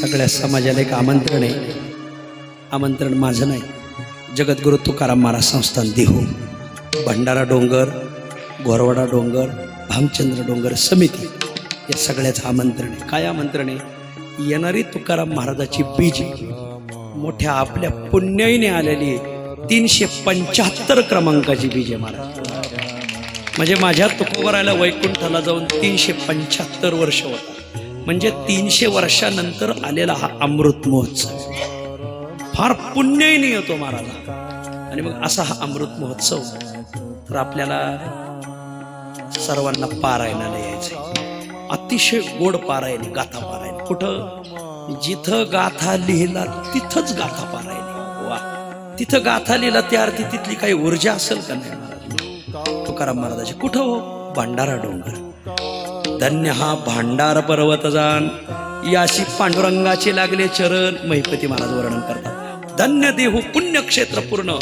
सगळ्या समाजाला एक आमंत्रण आहे. आमंत्रण माझं नाही. जगद्गुरु तुकाराम महाराज संस्थान देहू. भंडारा डोंगर घोरवाडा डोंगर भामचंद्र डोंगर समिती या सगळ्याचं आमंत्रण आहे. काय आमंत्रण आहे? येणारी तुकाराम महाराजाची बीज मोठ्या आपल्या पुण्याईने आलेली तीनशे पंच्याहत्तर क्रमांकाची बीज आहे महाराज. म्हणजे माझ्या तुकोबरायला वैकुंठाला जाऊन तीनशे पंच्याहत्तर वर्ष होतात. म्हणजे तीनशे वर्षानंतर आलेला हा अमृत महोत्सव. फार पुण्यही येतो महाराजा. आणि मग असा हा अमृत महोत्सव तर आपल्याला सर्वांना पारायला यायचं अतिशय गोड पारायण गाथा पारायण कुठं? जिथं गाथा लिहिला तिथंच गाथा पारायण वा. तिथं गाथा लिहिला त्या अर्थी तिथली काही ऊर्जा असेल का नाही? महाराज तुकाराम महाराजाची. कुठं हो? भंडारा डोंगर. धन्य हा भांडार पर्वत जाण. याशी पांडुरंगाचे लागले चरण महिपती महाराज वर्णन करतात. धन्य देहू पुण्यक्षेत्र पूर्ण.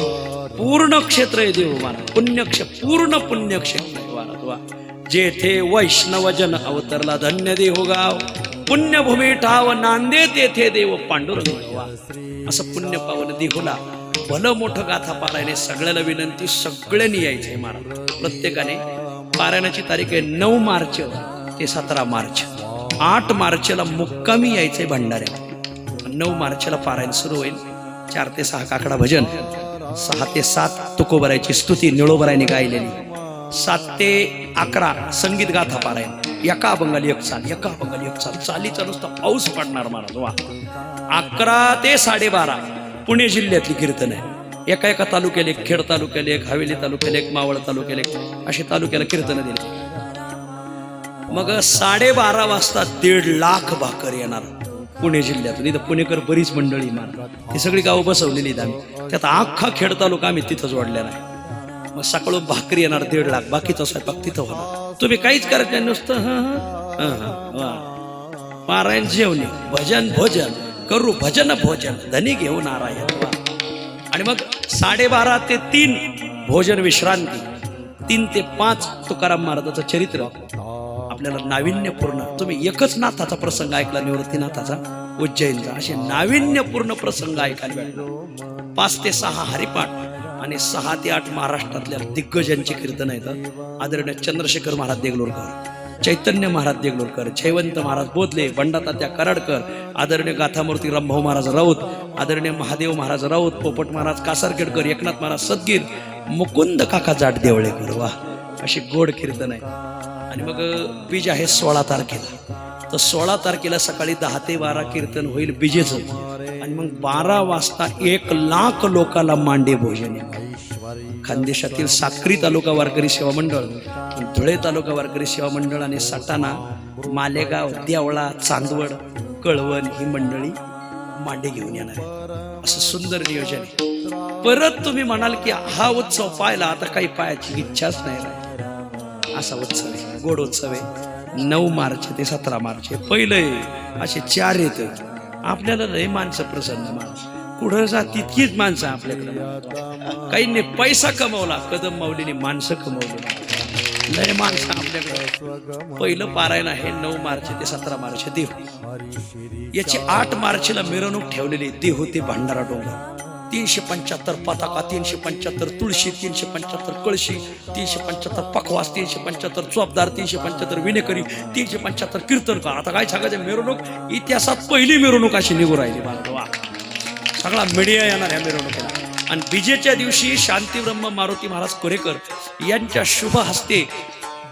पूर्ण क्षेत्र आहे देहू महाराज. पुण्यक्ष पूर्ण पुण्यक्षेत्र आहे महाराज वा. जेथे वैष्णव जन अवतरला धन्य देहू गाव. पुण्यभूमी ठाव नांदे तेथे देव पांडुरंग वा. असं पुण्य पावन देहूला भलं मोठं गाथा पारायणे सगळ्याला विनंती सगळ्यांनी यायचंय महाराज. प्रत्येकाने पारायणाची तारीख आहे नऊ मार्च. ते सतरा मार्च. आठ मार्चला मुक्कामी यायचंय भंडाऱ्याला नऊ मार्चला पारायण सुरू होईल. चार ते सहा काकडा भजन. सहा ते सात तुकोबरायची स्तुती निळोबरायने गायलेली. सात ते अकरा संगीत गाथा पारायण. एका बंगाली एक चाल एका बंगाली एक चाल चालीचा नुसता पाऊस पडणार महाराज वा. अकरा ते साडेबारा. पुणे जिल्ह्यातली कीर्तन आहे. एका एका तालुक्याला एक खेड तालुक्याला एक हवेली तालुक्याला एक मावळ तालुक्याला एक अशी तालुक्याला कीर्तन दिली. मग साडेबारा वाजता दीड लाख भाकर येणार. पुणे जिल्ह्यातून. इथं पुणेकर बरीच मंडळी मार ती सगळी गावं बसवलेली आहेत आम्ही. त्यात अख्खा खेड तालुका आम्ही तिथं जोडलेला आहे. मग सकाळून भाकरी येणार दीड लाख. बाकीचा स्वयंपाक तिथं होणार. तुम्ही काहीच करत नाही नुसतं हं, हं, हं, हं, वा. पारायण जेवणे भजन भोजन. करू भजन भोजन. धनी घेऊन नारायण. आणि मग साडेबारा ते तीन भोजन विश्रांती. तीन ते पाच तुकाराम महाराजाचं चरित्र. आपल्याला नाविन्यपूर्ण. तुम्ही एकच नाथाचा प्रसंग ऐकला निवृत्तीनाथाचा उज्जैनचा. असे नाविन्यपूर्ण प्रसंग ऐकायला पाच ते सहा हरिपाठ आणि सहा ते आठ महाराष्ट्रातल्या दिग्गजांची कीर्तन आहेत. आदरणीय चंद्रशेखर महाराज देगलोरकर चैतन्य महाराज देगलोरकर जयवंत महाराज बोधले बंडातात्या कराडकर आदरणीय गाथामूर्ती रामभाऊ महाराज राऊत आदरणीय महादेव महाराज राऊत पोपट महाराज कासारखेडकर एकनाथ महाराज सदगीर मुकुंद काका जाट देवळेकर. वा अशी गोड कीर्तन आहे आणि मग बीज आहे सोळा तारखेला. तर सोळा तारखेला सकाळी दहा ते बारा कीर्तन होईल बीजेचं. आणि मग बारा वाजता एक लाख लोकाला मांडे भोजन खानदेशातील साक्री तालुका वारकरी सेवा मंडळ धुळे तालुका वारकरी सेवा मंडळ आणि सटाणा मालेगाव देवळा चांदवड कळवण ही मंडळी मांडे घेऊन येणार आहे असं सुंदर नियोजन आहे. परत तुम्ही म्हणाल की हा उत्सव पाहिला आता काही पायाची इच्छाच नाही राहिली. असा उत्सव आहे गोड उत्सव आहे. नऊ मार्च ते सतरा मार्च आहे पहिलं असे चार येत. आपल्याला लय माणसं प्रसन्न माणूस. कुठं जा तितकीच माणसं आपल्याकडे काहींनी पैसा कमवला. कदम माऊलीने माणसं कमवली. लय माणसं आपल्याकडे. पहिलं पारायण आहे नऊ मार्च ते सतरा मार्च देहू. याची आठ मार्चला मिरवणूक ठेवलेली देहू ते भंडारा डोंगर. तीनशे पंच्याहत्तर पताका तीनशे पंच्याहत्तर तुळशी तीनशे पंच्याहत्तर कळशी तीनशे पंच्याहत्तर पखवास तीनशे पंच्याहत्तर चोपदार तीनशे पंच्याहत्तर विनेकरी तीनशे पंच्याहत्तर कीर्तनकार. आता काय सांगायचं मिरवणूक? इतिहासात पहिली मिरवणूक अशी निघू राहिली बांधवा. सगळा मीडिया येणार या मिरवणुकीला. आणि विजेच्या दिवशी शांतीब्रह्म मारुती महाराज कोरेकर यांच्या शुभ हस्ते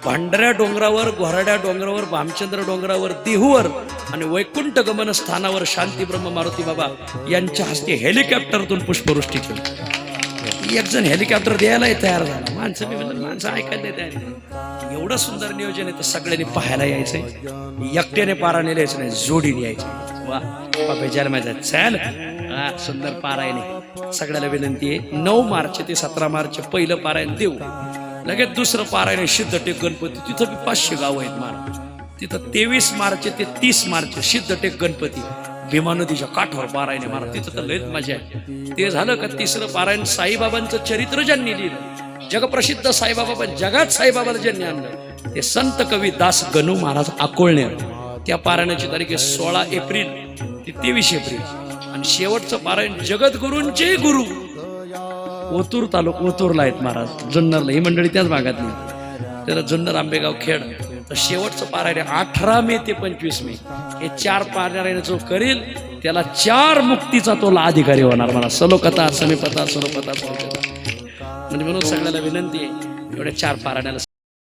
भांडऱ्या डोंगरावर घोराड्या डोंगरावर भामचंद्र डोंगरावर देहूवर आणि वैकुंठ गमन स्थानावर शांतीब्रह्म मारुती बाबा यांच्या हस्ते हेलिकॉप्टरतून पुष्पवृष्टी केली. एक जण हेलिकॉप्टर द्यायलाही तयार झाला. माणसं मी म्हणलं माणसं ऐकायला तयार एवढं सुंदर नियोजन आहे तर सगळ्यांनी पाहायला यायचंय. एकट्याने पारा नेलायचं नाही जोडीने यायचं. वा बाबा ज्याला माहिती चल. हा सुंदर पारायण आहे सगळ्याला विनंती आहे नऊ मार्च ते सतरा मार्च पहिलं पारायण देऊ. लगेच दुसरं पारायण सिद्ध सिद्धटेक गणपती तिथं बी पाचशे गाव आहेत महाराज. तिथं तेवीस मार्च ते तीस मार्च सिद्धटेक गणपती भीमा नदीच्या काठावर पारायण आहे महाराज. तिथं तर लयच मजा आहे. ते झालं का तिसरं पारायण साईबाबांचं चरित्र ज्यांनी लिहिलं जगप्रसिद्ध साईबाबा पण जगात साईबाबाला ज्यांनी आणलं ते संत कवी दास गणू महाराज आकोळणे त्या पारायणाची तारीख आहे सोळा एप्रिल. ते तेवीस एप्रिल. आणि शेवटचं पारायण जगद्गुरूंचे गुरु. ओतूर तालुक ओतूरला आहेत महाराज. जुन्नरला. ही मंडळी त्याच भागातली. त्याला जुन्नर आंबेगाव खेड. तर शेवटचं पारायण अठरा मे ते पंचवीस मे. हे चार पारायण जो करेल त्याला चार मुक्तीचा तो अधिकारी होणार. मला सलोकथा समीपता सलोपता म्हणजे म्हणून सगळ्याला विनंती आहे एवढ्या चार पारायणाला